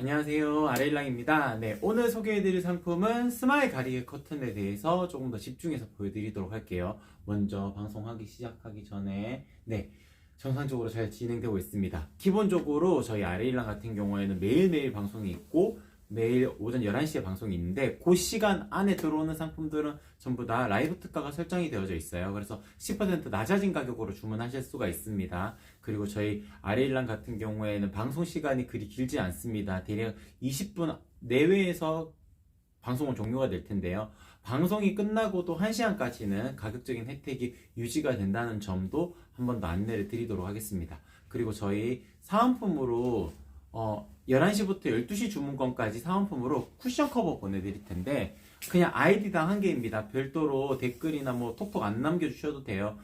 안녕하세요. 아레일랑입니다. 네, 오늘 소개해드릴 상품은 스마일 가리개 커튼에 대해서 조금 더 집중해서 보여드리도록 할게요. 먼저 방송하기 시작하기 전에, 네, 정상적으로 잘 진행되고 있습니다. 기본적으로 저희 아레일랑 같은 경우에는 매일매일 방송이 있고, 매일 오전 11시에 방송이 있는데, 그 시간 안에 들어오는 상품들은 전부 다 라이브 특가가 설정이 되어져 있어요. 그래서 10% 낮아진 가격으로 주문하실 수가 있습니다. 그리고 저희 아레일랑 같은 경우에는 방송 시간이 그리 길지 않습니다. 대략 20분 내외에서 방송은 종료가 될 텐데요. 방송이 끝나고도 1시간까지는 가격적인 혜택이 유지가 된다는 점도 한 번 더 안내를 드리도록 하겠습니다. 그리고 저희 사은품으로 어 11시부터 12시 주문권까지 사은품으로 쿠션 커버 보내드릴 텐데 그냥 아이디당 한 개입니다. 별도로 댓글이나 뭐 톡톡 안 남겨주셔도 돼요.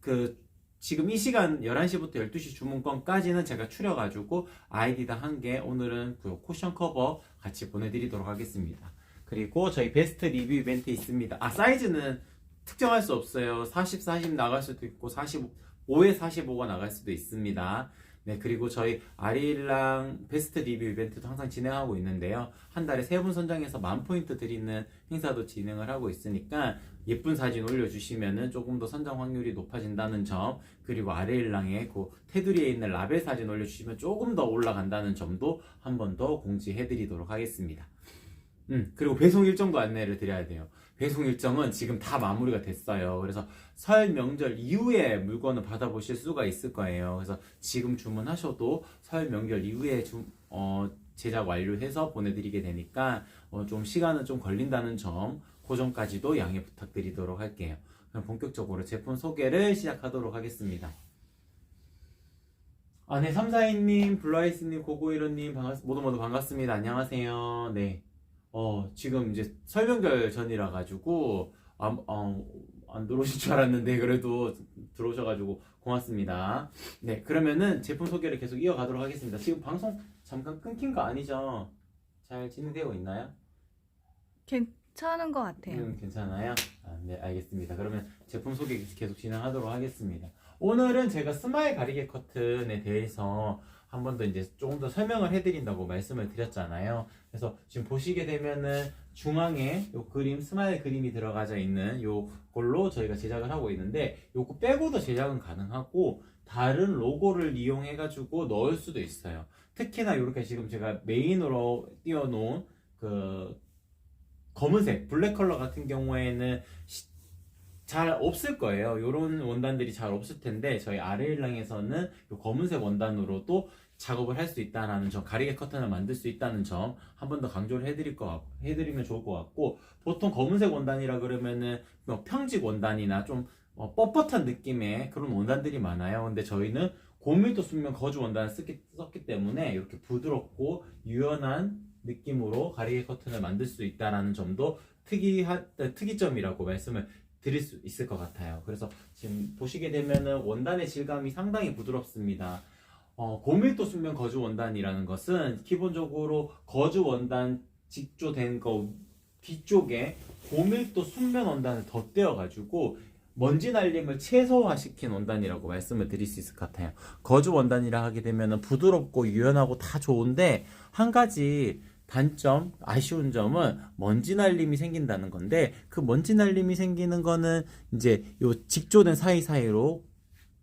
그 지금 이 시간 11시부터 12시 주문권까지는 제가 추려가지고 아이디당 한 개 오늘은 그 쿠션 커버 같이 보내드리도록 하겠습니다. 그리고 저희 베스트 리뷰 이벤트 있습니다. 아 사이즈는 특정할 수 없어요. 40, 40 나갈 수도 있고 45에 45가 나갈 수도 있습니다. 네, 그리고 저희 아리랑 베스트 리뷰 이벤트도 항상 진행하고 있는데요. 한 달에 세 분 선정해서 만 포인트 드리는 행사도 진행을 하고 있으니까 예쁜 사진 올려주시면은 조금 더 선정 확률이 높아진다는 점, 그리고 아레일랑의 그 테두리에 있는 라벨 사진 올려주시면 조금 더 올라간다는 점도 한 번 더 공지해드리도록 하겠습니다. 음, 그리고 배송 일정도 안내를 드려야 돼요. 배송 일정은 지금 다 마무리가 됐어요. 그래서 설 명절 이후에 물건을 받아보실 수가 있을 거예요. 그래서 지금 주문하셔도 설 명절 이후에 주, 어, 제작 완료해서 보내드리게 되니까 어, 좀 시간은 좀 걸린다는 점, 그 점까지도 양해 부탁드리도록 할게요. 그럼 본격적으로 제품 소개를 시작하도록 하겠습니다. 아, 네, 342님, 블라이스님, 고고이로님, 반갑, 모두 모두 반갑습니다. 안녕하세요. 네. 어, 지금 이제 설명절 전이라 가지고, 안, 어, 안 들어오실 줄 알았는데, 그래도 들어오셔가지고 고맙습니다. 네, 그러면은 제품 소개를 계속 이어가도록 하겠습니다. 지금 방송 잠깐 끊긴 거 아니죠? 잘 진행되고 있나요? 괜찮은 것 같아요. 음, 괜찮아요? 아, 네, 알겠습니다. 그러면 제품 소개 계속 진행하도록 하겠습니다. 오늘은 제가 스마일 가리개 커튼에 대해서 한 번 더 이제 조금 더 설명을 해드린다고 말씀을 드렸잖아요. 그래서 지금 보시게 되면은 중앙에 요 그림, 스마일 그림이 들어가져 있는 요 걸로 저희가 제작을 하고 있는데 요거 빼고도 제작은 가능하고 다른 로고를 이용해 가지고 넣을 수도 있어요. 특히나 이렇게 지금 제가 메인으로 띄워놓은 그 검은색, 블랙 컬러 같은 경우에는 시- 잘 없을 거예요. 이런 원단들이 잘 없을 텐데 저희 아레일랑에서는 이 검은색 원단으로도 작업을 할 수 있다라는 점, 가리개 커튼을 만들 수 있다는 점 한 번 더 강조를 해드릴 것 같, 해드리면 좋을 것 같고 보통 검은색 원단이라 그러면은 뭐 평직 원단이나 좀 어, 뻣뻣한 느낌의 그런 원단들이 많아요. 근데 저희는 고밀도 순면 거주 원단을 쓰기, 썼기 때문에 이렇게 부드럽고 유연한 느낌으로 가리개 커튼을 만들 수 있다라는 점도 특이한 특이점이라고 말씀을 드릴 수 있을 것 같아요. 그래서 지금 보시게 되면은 원단의 질감이 상당히 부드럽습니다. 어, 고밀도 순면 거주 원단이라는 것은 기본적으로 거주 원단 직조된 거 뒤쪽에 고밀도 순면 원단을 덧대어 가지고 먼지 날림을 최소화시킨 원단이라고 말씀을 드릴 수 있을 것 같아요. 거주 원단이라 하게 되면은 부드럽고 유연하고 다 좋은데 한 가지 단점, 아쉬운 점은 먼지 날림이 생긴다는 건데 그 먼지 날림이 생기는 거는 이제 요 직조된 사이사이로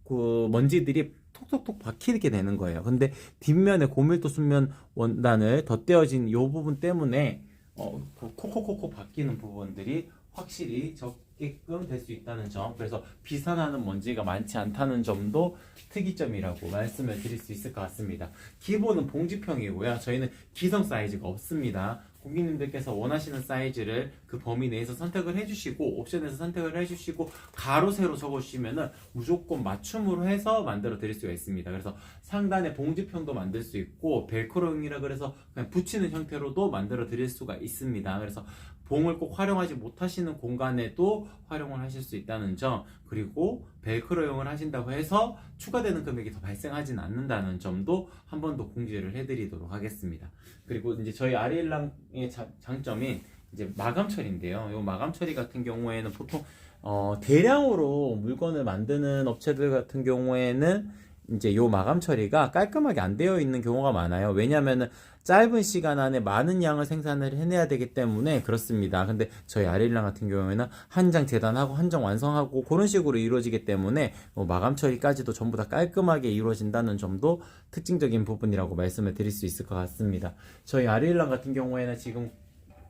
그 먼지들이 톡톡톡 박히게 되는 거예요. 근데 뒷면에 고밀도 순면 원단을 덧대어진 요 부분 때문에 어, 그 콕콕콕콕 바뀌는 부분들이 확실히 적게끔 될 수 있다는 점. 그래서 비산하는 먼지가 많지 않다는 점도 특이점이라고 말씀을 드릴 수 있을 것 같습니다. 기본은 봉지평이고요. 저희는 기성 사이즈가 없습니다. 고객님들께서 원하시는 사이즈를 그 범위 내에서 선택을 해주시고 옵션에서 선택을 해주시고 가로 세로 적어주시면은 무조건 맞춤으로 해서 만들어 드릴 수가 있습니다. 그래서 상단에 봉지평도 만들 수 있고 벨크로용이라 그래서 그냥 붙이는 형태로도 만들어 드릴 수가 있습니다. 그래서 봉을 꼭 활용하지 못하시는 공간에도 활용을 하실 수 있다는 점 그리고 벨크로용을 하신다고 해서 추가되는 금액이 더 발생하진 않는다는 점도 한 번 더 공지를 해드리도록 하겠습니다. 그리고 이제 저희 아리엘랑의 자- 장점인 이제 마감 처리인데요. 이 마감 처리 같은 경우에는 보통 어, 대량으로 물건을 만드는 업체들 같은 경우에는 이제 요 마감 처리가 깔끔하게 안 되어 있는 경우가 많아요. 왜냐면은 짧은 시간 안에 많은 양을 생산을 해내야 되기 때문에 그렇습니다. 근데 저희 아릴랑 같은 경우에는 한 장 재단하고 한 장 완성하고 그런 식으로 이루어지기 때문에 뭐 마감 처리까지도 전부 다 깔끔하게 이루어진다는 점도 특징적인 부분이라고 말씀을 드릴 수 있을 것 같습니다. 저희 아릴랑 같은 경우에는 지금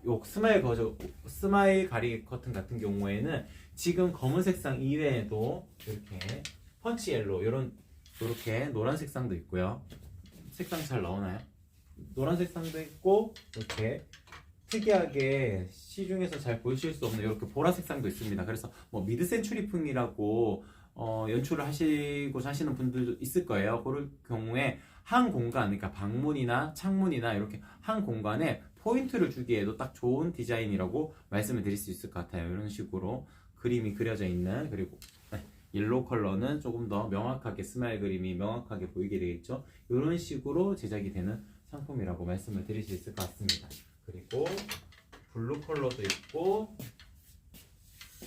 요 스마일 거저 스마일 가리 커튼 같은 경우에는 지금 검은 색상 이외에도 이렇게 펀치 옐로 이런 이렇게 노란 색 상도 있고요. 색상 잘 나오나요? 노란 색 상도 있고 이렇게 특이하게 시중에서 잘 보실 수 없는 이렇게 보라 색 상도 있습니다. 그래서 뭐 미드 센츄리풍이라고 어, 연출을 하시고 하시는 분들도 있을 거예요. 그럴 경우에 한 공간, 그러니까 방문이나 창문이나 이렇게 한 공간에 포인트를 주기에도 딱 좋은 디자인이라고 말씀을 드릴 수 있을 것 같아요. 이런 식으로 그림이 그려져 있는 그리고 네, 옐로우 컬러는 조금 더 명확하게 스마일 그림이 명확하게 보이게 되겠죠. 이런 식으로 제작이 되는 상품이라고 말씀을 드릴 수 있을 것 같습니다. 그리고 블루 컬러도 있고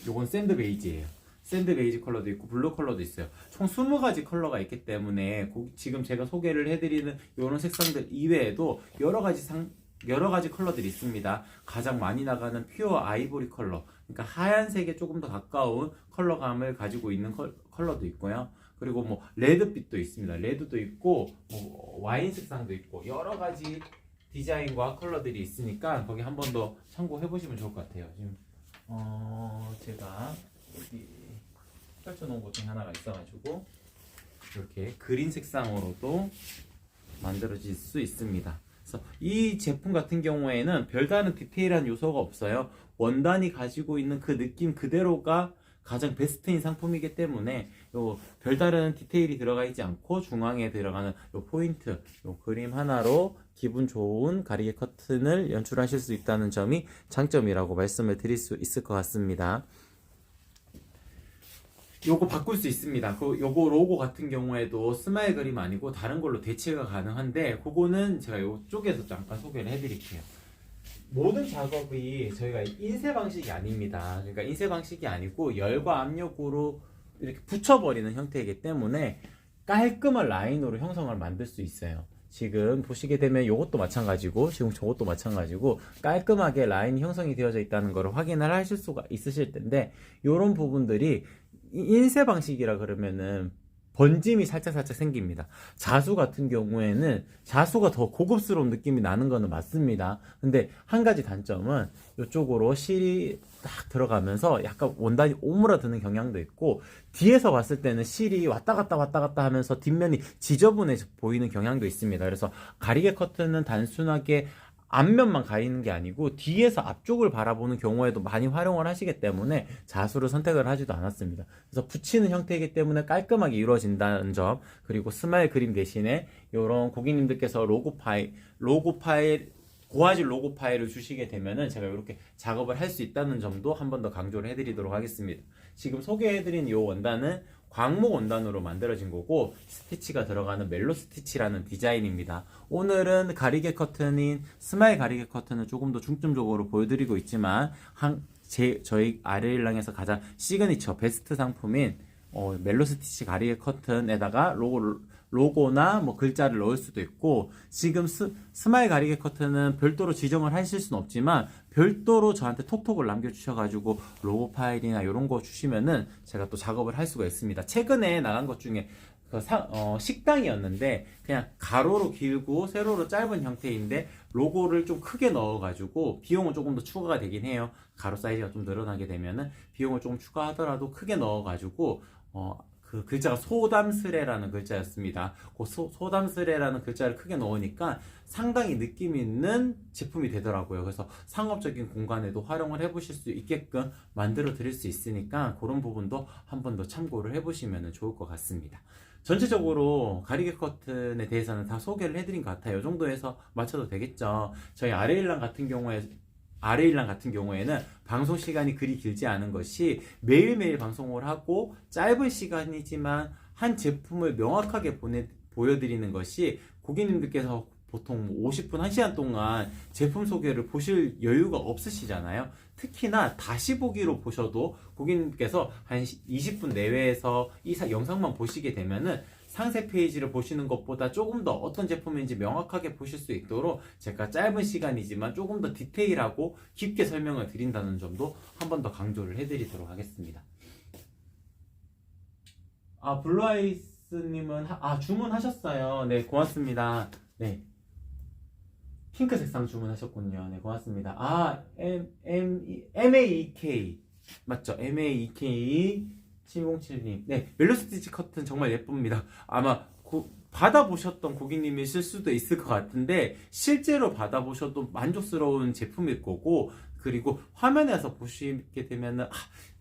요건 샌드 베이지예요. 샌드 베이지 컬러도 있고 블루 컬러도 있어요. 총 20가지 컬러가 있기 때문에 고- 지금 제가 소개를 해드리는 이런 색상들 이외에도 여러 가지 상 여러 가지 컬러들이 있습니다. 가장 많이 나가는 퓨어 아이보리 컬러, 그러니까 하얀색에 조금 더 가까운 컬러감을 가지고 있는 컬, 컬러도 있고요. 그리고 뭐 레드빛도 있습니다. 레드도 있고 뭐 와인 색상도 있고 여러 가지 디자인과 컬러들이 있으니까 거기 한 번 더 참고해 보시면 좋을 것 같아요. 지금 어 제가 여기 펼쳐 놓은 것 중에 하나가 있어가지고 이렇게 그린 색상으로도 만들어질 수 있습니다. 그래서 이 제품 같은 경우에는 별다른 디테일한 요소가 없어요. 원단이 가지고 있는 그 느낌 그대로가 가장 베스트인 상품이기 때문에 요 별다른 디테일이 들어가 있지 않고 중앙에 들어가는 요 포인트, 요 그림 하나로 기분 좋은 가리개 커튼을 연출하실 수 있다는 점이 장점이라고 말씀을 드릴 수 있을 것 같습니다. 요거 바꿀 수 있습니다. 그 요거 로고 같은 경우에도 스마일 그림 아니고 다른 걸로 대체가 가능한데 그거는 제가 요쪽에서 잠깐 소개를 해드릴게요. 모든 작업이 저희가 인쇄 방식이 아닙니다. 그러니까 인쇄 방식이 아니고 열과 압력으로 이렇게 붙여버리는 형태이기 때문에 깔끔한 라인으로 형성을 만들 수 있어요. 지금 보시게 되면 이것도 마찬가지고 지금 저것도 마찬가지고 깔끔하게 라인이 형성이 되어져 있다는 것을 확인을 하실 수가 있으실 텐데 이런 부분들이 이 인쇄 방식이라 그러면은 번짐이 살짝 살짝 생깁니다. 자수 같은 경우에는 자수가 더 고급스러운 느낌이 나는 거는 맞습니다. 근데 한 가지 단점은 이쪽으로 실이 딱 들어가면서 약간 원단이 오므라드는 경향도 있고 뒤에서 봤을 때는 실이 왔다 갔다 왔다 갔다 하면서 뒷면이 지저분해 보이는 경향도 있습니다. 그래서 가리개 커튼은 단순하게 앞면만 가리는 게 아니고 뒤에서 앞쪽을 바라보는 경우에도 많이 활용을 하시기 때문에 자수를 선택을 하지도 않았습니다. 그래서 붙이는 형태이기 때문에 깔끔하게 이루어진다는 점 그리고 스마일 그림 대신에 이런 고객님들께서 로고 파일 로고 파일 고화질 로고 파일을 주시게 되면은 제가 이렇게 작업을 할 수 있다는 점도 한 번 더 강조를 해드리도록 하겠습니다. 지금 소개해드린 이 원단은 광목 원단으로 만들어진 거고 스티치가 들어가는 멜로 스티치라는 디자인입니다. 오늘은 가리개 커튼인 스마일 가리개 커튼을 조금 더 중점적으로 보여드리고 있지만 한 제 저희 아레일랑에서 가장 시그니처 베스트 상품인 어, 멜로 스티치 가리개 커튼에다가 로고 로고나 뭐 글자를 넣을 수도 있고 지금 스, 스마일 가리개 커튼은 별도로 지정을 하실 수는 없지만 별도로 저한테 톡톡을 남겨주셔가지고 로고 파일이나 이런 거 주시면은 제가 또 작업을 할 수가 있습니다. 최근에 나간 것 중에 그 사- 어, 식당이었는데 그냥 가로로 길고 세로로 짧은 형태인데 로고를 좀 크게 넣어가지고 비용은 조금 더 추가가 되긴 해요. 가로 사이즈가 좀 늘어나게 되면은 비용을 조금 추가하더라도 크게 넣어가지고 어, 그 글자가 소담스레라는 글자였습니다. 그 소, 소담스레라는 글자를 크게 넣으니까 상당히 느낌 있는 제품이 되더라고요. 그래서 상업적인 공간에도 활용을 해보실 수 있게끔 만들어 드릴 수 있으니까 그런 부분도 한 번 더 참고를 해보시면 좋을 것 같습니다. 전체적으로 가리개 커튼에 대해서는 다 소개를 해드린 것 같아요. 이 정도에서 맞춰도 되겠죠. 저희 아레일랑 같은 경우에 아레일랑 같은 경우에는 방송 시간이 그리 길지 않은 것이 매일매일 방송을 하고 짧은 시간이지만 한 제품을 명확하게 보내, 보여드리는 것이 고객님들께서 보통 50분, 1시간 동안 제품 소개를 보실 여유가 없으시잖아요. 특히나 다시 보기로 보셔도 고객님께서 한 20분 내외에서 이 사- 영상만 보시게 되면은 상세 페이지를 보시는 것보다 조금 더 어떤 제품인지 명확하게 보실 수 있도록 제가 짧은 시간이지만 조금 더 디테일하고 깊게 설명을 드린다는 점도 한 번 더 강조를 해드리도록 하겠습니다. 아 블루아이스님은 하- 아 주문하셨어요. 네 고맙습니다. 네 핑크 색상 주문하셨군요. 네 고맙습니다. 아 M M M A E K 맞죠? M A E K 707님. 네 멜로스티치 커튼 정말 예쁩니다. 아마 고- 받아보셨던 고객님이실 수도 있을 것 같은데 실제로 받아보셔도 만족스러운 제품일 거고 그리고 화면에서 보시게 되면은 아,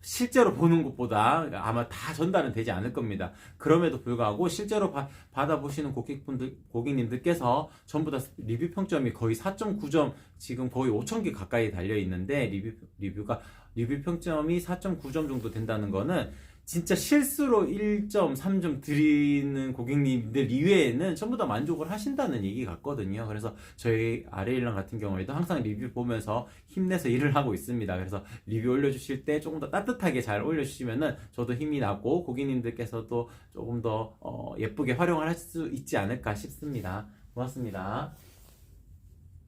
실제로 보는 것보다 아마 다 전달은 되지 않을 겁니다. 그럼에도 불구하고 실제로 바- 받아보시는 고객분들 고객님들께서 전부 다 리뷰 평점이 거의 4.9점 지금 거의 5천 개 가까이 달려 있는데 리뷰 리뷰가 리뷰 평점이 4.9점 정도 된다는 거는 진짜 실수로 1.3점 드리는 고객님들 이외에는 전부 다 만족을 하신다는 얘기 같거든요. 그래서 저희 아레일랑 같은 경우에도 항상 리뷰 보면서 힘내서 일을 하고 있습니다. 그래서 리뷰 올려주실 때 조금 더 따뜻하게 잘 올려주시면은 저도 힘이 나고 고객님들께서도 조금 더 어, 예쁘게 활용을 할 수 있지 않을까 싶습니다. 고맙습니다.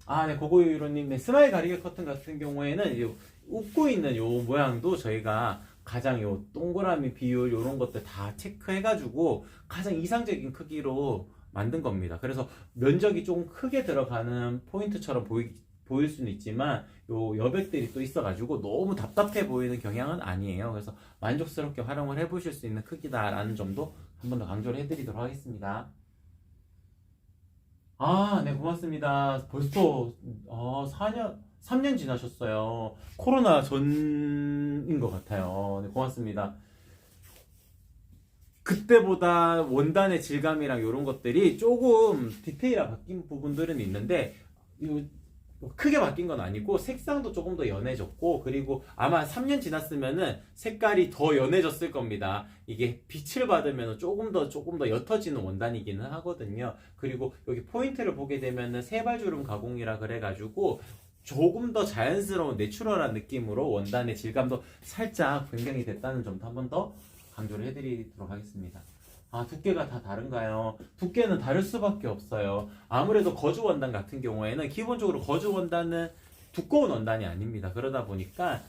아, 네, 고고유로님, 네, 스마일 가리개 커튼 같은 경우에는 요 웃고 있는 요 모양도 저희가 가장 요 동그라미 비율 요런 것들 다 체크해가지고 가장 이상적인 크기로 만든 겁니다. 그래서 면적이 조금 크게 들어가는 포인트처럼 보이, 보일 수는 있지만 요 여백들이 또 있어가지고 너무 답답해 보이는 경향은 아니에요. 그래서 만족스럽게 활용을 해보실 수 있는 크기다라는 점도 한 번 더 강조를 해드리도록 하겠습니다. 아, 네, 고맙습니다. 벌써, 어, 4년, 3년 지나셨어요. 코로나 전인 것 같아요. 네, 고맙습니다. 그때보다 원단의 질감이랑 이런 것들이 조금 디테일하게 바뀐 부분들은 있는데, 요- 뭐 크게 바뀐 건 아니고, 색상도 조금 더 연해졌고, 그리고 아마 3년 지났으면은 색깔이 더 연해졌을 겁니다. 이게 빛을 받으면 조금 더, 조금 더 옅어지는 원단이기는 하거든요. 그리고 여기 포인트를 보게 되면은 세발주름 가공이라 그래가지고, 조금 더 자연스러운 내추럴한 느낌으로 원단의 질감도 살짝 변경이 됐다는 점도 한 번 더 강조를 해드리도록 하겠습니다. 아, 두께가 다 다른가요? 두께는 다를 수밖에 없어요. 아무래도 거주 원단 같은 경우에는 기본적으로 거주 원단은 두꺼운 원단이 아닙니다. 그러다 보니까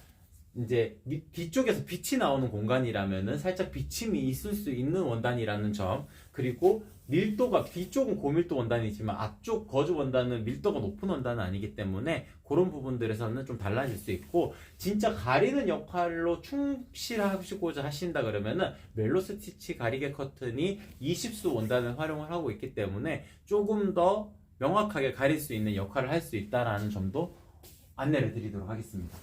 이제 밑- 뒤쪽에서 빛이 나오는 공간이라면은 살짝 비침이 있을 수 있는 원단이라는 점 그리고 밀도가 뒤쪽은 고밀도 원단이지만 앞쪽 거주 원단은 밀도가 높은 원단은 아니기 때문에 그런 부분들에서는 좀 달라질 수 있고 진짜 가리는 역할로 충실하시고자 하신다 그러면은 멜로 스티치 가리개 커튼이 20수 원단을 활용을 하고 있기 때문에 조금 더 명확하게 가릴 수 있는 역할을 할 수 있다라는 점도 안내를 드리도록 하겠습니다.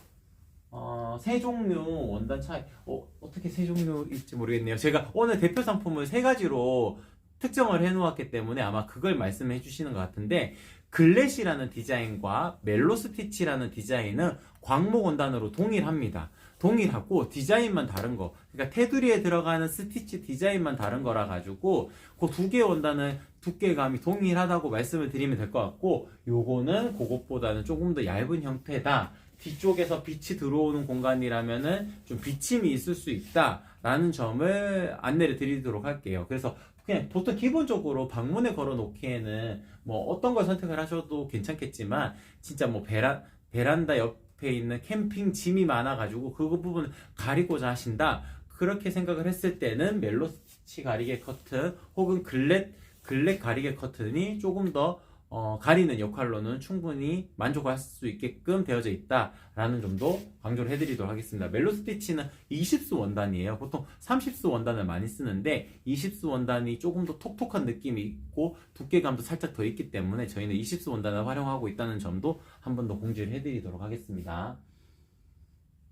어, 세 종류 원단 차이, 어, 어떻게 세 종류일지 모르겠네요. 제가 오늘 대표 상품을 세 가지로 특정을 해 놓았기 때문에 아마 그걸 말씀해 주시는 것 같은데, 글래시라는 디자인과 멜로 스티치라는 디자인은 광목 원단으로 동일합니다. 동일하고 디자인만 다른 거. 그러니까 테두리에 들어가는 스티치 디자인만 다른 거라 가지고 그 두개 원단은 두께감이 동일하다고 말씀을 드리면 될 것 같고 요거는 그것보다는 조금 더 얇은 형태다. 뒤쪽에서 빛이 들어오는 공간이라면은 좀 비침이 있을 수 있다라는 점을 안내를 드리도록 할게요. 그래서 그냥 보통 기본적으로 방문에 걸어 놓기에는 뭐 어떤 걸 선택을 하셔도 괜찮겠지만 진짜 뭐 베라, 베란다 옆에 있는 캠핑 짐이 많아 가지고 그 부분을 가리고자 하신다. 그렇게 생각을 했을 때는 멜로 스티치 가리개 커튼 혹은 글렛 글렛 가리개 커튼이 조금 더 어, 가리는 역할로는 충분히 만족할 수 있게끔 되어져 있다라는 점도 강조를 해드리도록 하겠습니다. 멜로 스티치는 20수 원단이에요. 보통 30수 원단을 많이 쓰는데 20수 원단이 조금 더 톡톡한 느낌이 있고 두께감도 살짝 더 있기 때문에 저희는 20수 원단을 활용하고 있다는 점도 한 번 더 공지를 해드리도록 하겠습니다.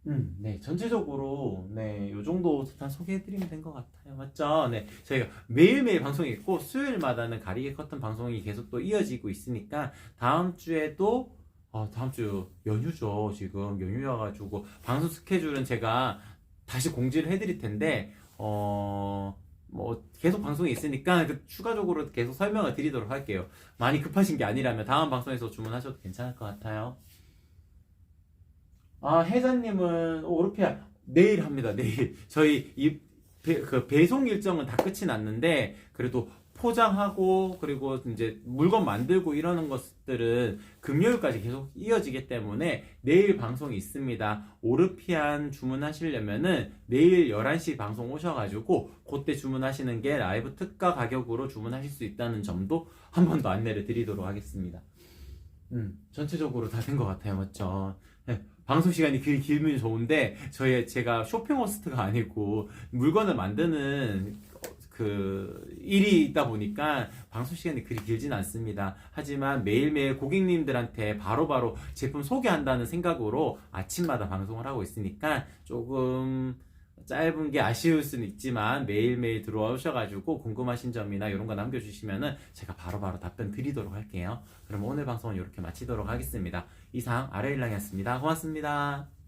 음, 네, 전체적으로, 네, 요 정도 다 소개해드리면 된 것 같아요. 맞죠? 네, 저희가 매일매일 방송이 있고, 수요일마다는 가리개 커튼 방송이 계속 또 이어지고 있으니까, 다음 주에도, 어, 다음 주 연휴죠. 지금 연휴여가지고, 방송 스케줄은 제가 다시 공지를 해드릴 텐데, 어, 뭐, 계속 방송이 있으니까, 그 추가적으로 계속 설명을 드리도록 할게요. 많이 급하신 게 아니라면, 다음 방송에서 주문하셔도 괜찮을 것 같아요. 아, 혜자님은 오르피아 내일 합니다. 내일 저희 이 배, 그 배송 일정은 다 끝이 났는데 그래도 포장하고 그리고 이제 물건 만들고 이러는 것들은 금요일까지 계속 이어지기 때문에 내일 방송이 있습니다. 오르피안 주문하시려면은 내일 11시 방송 오셔가지고 그때 주문하시는 게 라이브 특가 가격으로 주문하실 수 있다는 점도 한 번 더 안내를 드리도록 하겠습니다. 음, 전체적으로 다 된 것 같아요. 맞죠? 네, 방송 시간이 길, 길면 좋은데 저희 제가 쇼핑 호스트가 아니고 물건을 만드는 그 일이 있다 보니까 방송 시간이 그리 길진 않습니다. 하지만 매일매일 고객님들한테 바로바로 제품 소개한다는 생각으로 아침마다 방송을 하고 있으니까 조금 짧은 게 아쉬울 수는 있지만 매일매일 들어오셔가지고 궁금하신 점이나 이런 거 남겨주시면은 제가 바로 바로 답변 드리도록 할게요. 그럼 오늘 방송은 이렇게 마치도록 하겠습니다. 이상 아래일랑이었습니다. 고맙습니다.